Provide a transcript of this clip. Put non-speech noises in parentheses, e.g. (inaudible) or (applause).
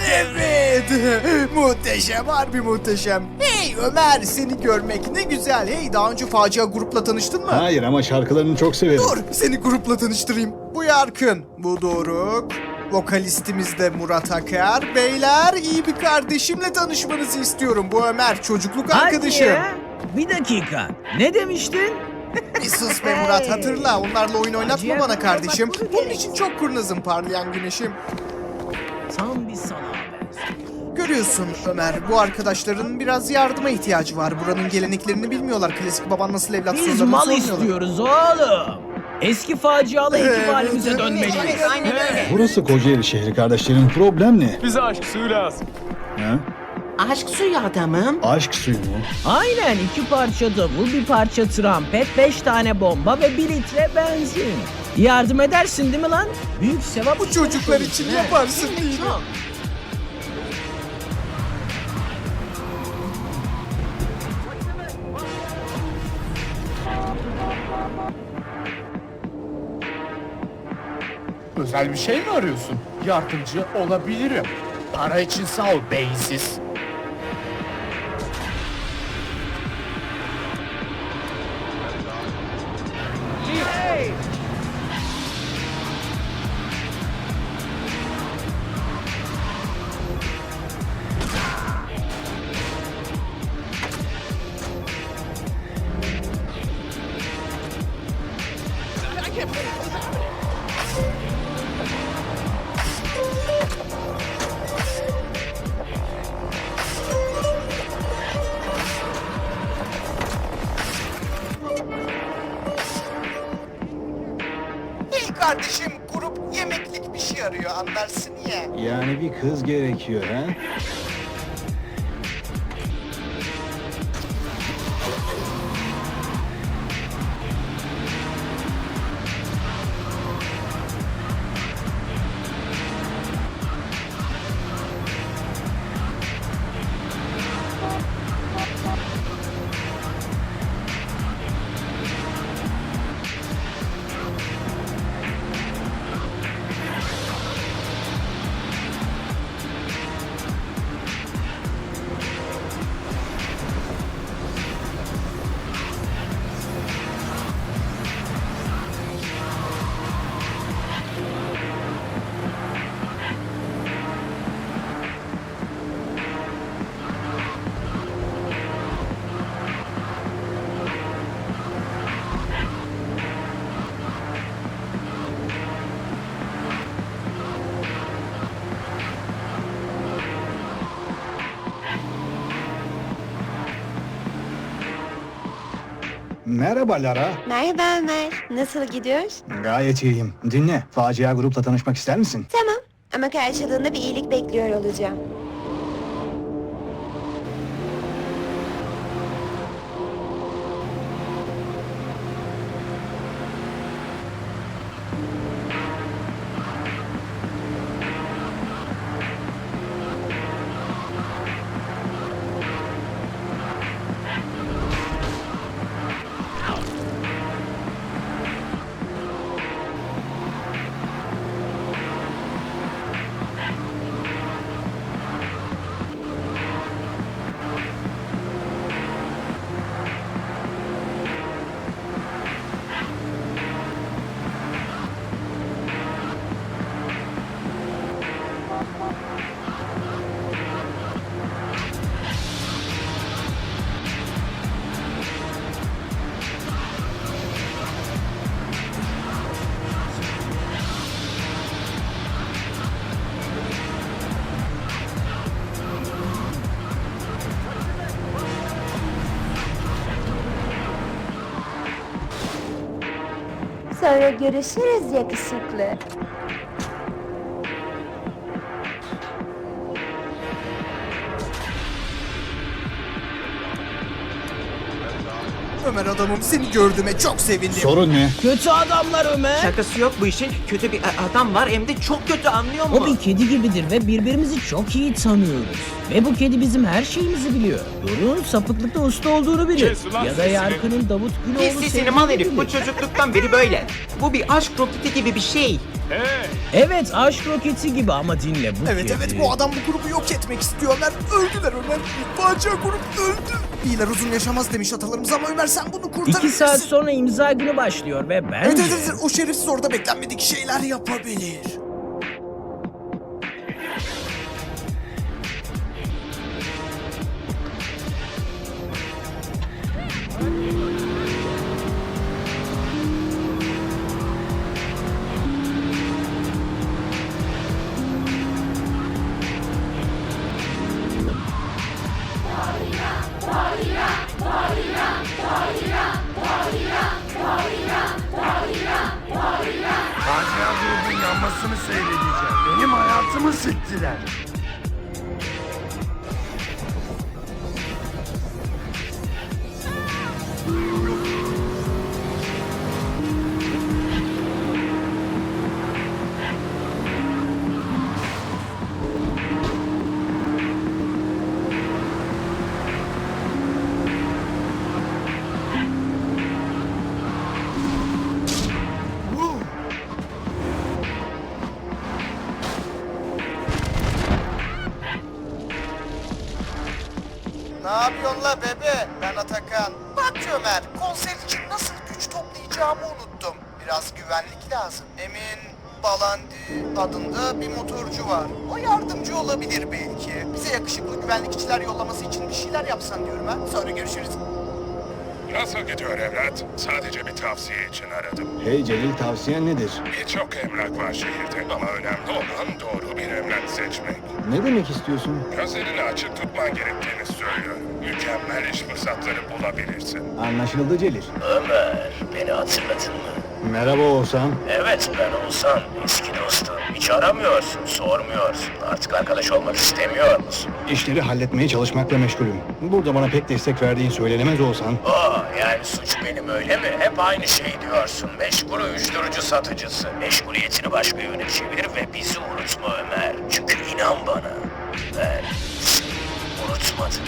Evet. (laughs) muhteşem harbi muhteşem. Hey Ömer seni görmek ne güzel. Hey daha önce facia grupla tanıştın mı? Hayır ama şarkılarını çok severim. Dur seni grupla tanıştırayım. Bu Yarkın, bu Doruk. Vokalistimiz de Murat Akar. Beyler iyi bir kardeşimle tanışmanızı istiyorum. Bu Ömer çocukluk arkadaşım. Hadi ya. Bir dakika. Ne demiştin? Bir sus be Murat hatırla. Onlarla oyun oynatma bana kardeşim. Bunun için çok kurnazım parlayan güneşim. Tam bir benziyor. Görüyorsun Ömer, bu arkadaşların biraz yardıma ihtiyacı var. Buranın geleneklerini bilmiyorlar. Klasik baban nasıl evlat Biz mal sormuyorlar. istiyoruz oğlum. Eski facialı ekip Evet, halimize dönmeliyiz. aynen öyle. Burası Kocaeli şehri kardeşlerim. Problem ne? Bize aşk suyu lazım. Ha? Aşk suyu adamım. Aşk suyu mu? Aynen iki parça davul, bir parça trompet, beş tane bomba ve bir litre benzin. Yardım edersin değil mi lan? Büyük sevap Bu çocuklar için He. yaparsın değil mi? Çok. Özel bir şey mi arıyorsun? Yardımcı olabilirim. Para için sağ ol beyinsiz. Kardeşim, grup yemeklik bir şey arıyor anlarsın ya. Yani bir kız gerekiyor ha? Merhaba Lara. Merhaba Ömer. Nasıl gidiyor? Gayet iyiyim. Dinle. Facia grupla tanışmak ister misin? Tamam. Ama karşılığında bir iyilik bekliyor olacağım. Sonra görüşürüz yakışıklı. Ömer adamım seni gördüğüme çok sevindim. Sorun ne? Kötü adamlar Ömer. Şakası yok bu işin. Kötü bir adam var hem de çok kötü anlıyor O mu? bir kedi gibidir ve birbirimizi çok iyi tanıyoruz. Ve bu kedi bizim her şeyimizi biliyor. Doruk'un sapıklıkta usta olduğunu bilir. Kes ulan Ya da sesini. Yarkın'ın Davut Güloğlu sesini sevdiğini mal herif bu çocukluktan beri böyle. Bu bir aşk roketi gibi bir şey. Evet aşk roketi gibi ama dinle bu Evet kedi. evet bu adam bu grubu yok etmek istiyor Ömer. Öldüler Ömer. Facia grup öldü. İyiler uzun yaşamaz demiş atalarımız ama Ömer sen bunu kurtarabilirsin. İki saat sonra imza günü başlıyor ve Evet, bence... evet, evet, o şerefsiz orada beklenmedik şeyler yapabilir. Seyredeceğim. Benim hayatımı siktiler. Ne yapıyorsun la bebe? Ben Atakan. Bak Ömer, konser için nasıl güç toplayacağımı unuttum. Biraz güvenlik lazım. Emin Balandi adında bir motorcu var. O yardımcı olabilir belki. Bize yakışıklı güvenlikçiler yollaması için bir şeyler yapsan diyorum ha. Sonra görüşürüz. Nasıl gidiyor evlat? Sadece bir tavsiye için aradım. Hey Celil tavsiyen nedir? Birçok emlak var şehirde ama önemli olan doğru bir emlak seçmek. Ne demek istiyorsun? Gözlerini açık tutman gerektiğini söylüyor. Mükemmel iş fırsatları bulabilirsin. Anlaşıldı Celil. Ömer, beni hatırladın mı? Merhaba Oğuzhan. Evet ben Oğuzhan, eski dostum. Hiç aramıyorsun, sormuyorsun. Artık arkadaş olmak istemiyor musun? İşleri halletmeye çalışmakla meşgulüm. Burada bana pek destek verdiğin söylenemez olsan... Aa, yani suç benim öyle mi? Hep aynı şey diyorsun. Meşgulü uyuşturucu satıcısı. Meşguliyetini başka yöne çevir ve bizi unutma Ömer. Çünkü inan bana. Ben unutmadım.